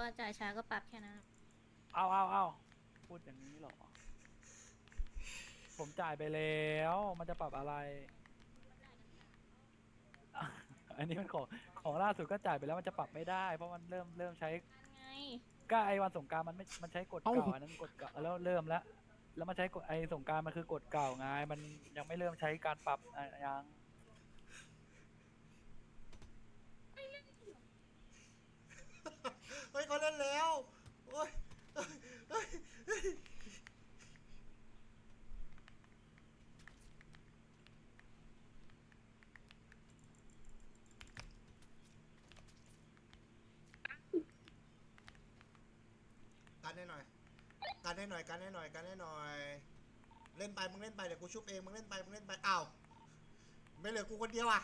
ว่าจ่ายช้าก็ปรับแค่นั้นเอาเอาเอาพูดอย่างนี้เหรอ ผมจ่ายไปแล้ว มันจะปรับอะไรอะอันนี้มันของของล่าสุดก็จ่ายไปแล้วมันจะปรับไม่ได้ เพราะมันเริ่มเริ่มใช้นั่นไงก็ไอวันสงกรารมันไม่มันใช้กฎเก่าอันนั้นกฎเก่าแล้วเริ่มแล้วแล้วมันใช้กฎไอสงกรารมันคือกฎเก่าไงมันยังไม่เริ่มใช้การปรับอะยัง เฮ้ยเขาเล่นแล้วโอ้ยเฮ้ยเฮ้ย กันให้หน่อยกันให้หน่อยกันให้หน่อยกันให้หน่อย เล่นไปมึงเล่นไปเดี๋ยวกูชุบเองมึงเล่นไปมึงเล่นไปอ้าวไม่เหลือกูคนเดียวอะ